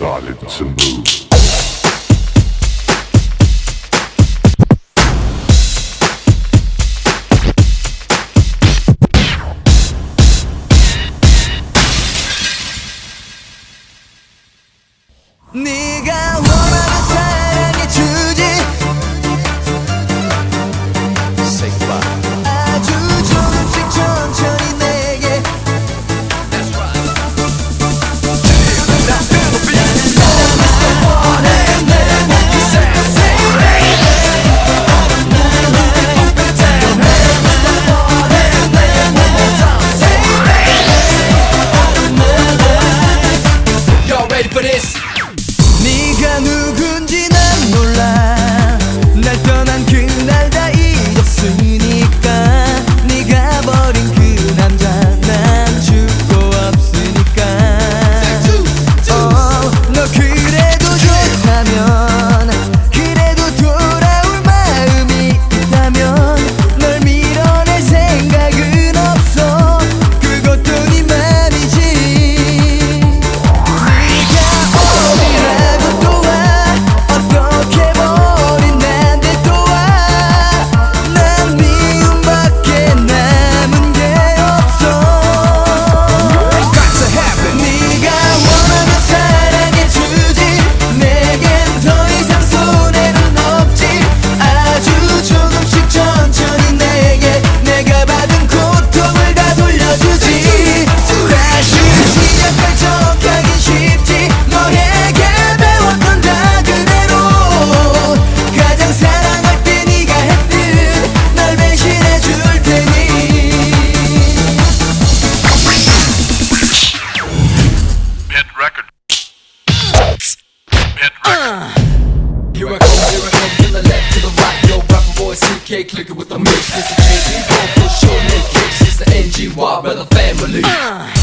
decided to move. 네가 record. Hit record. Here I come, here I come, to the left, to the right, yo, rapper boy, CK, clicking with the mix, Mr. JD, go for sure, no kicks, it's the NGY, brother family. Uh.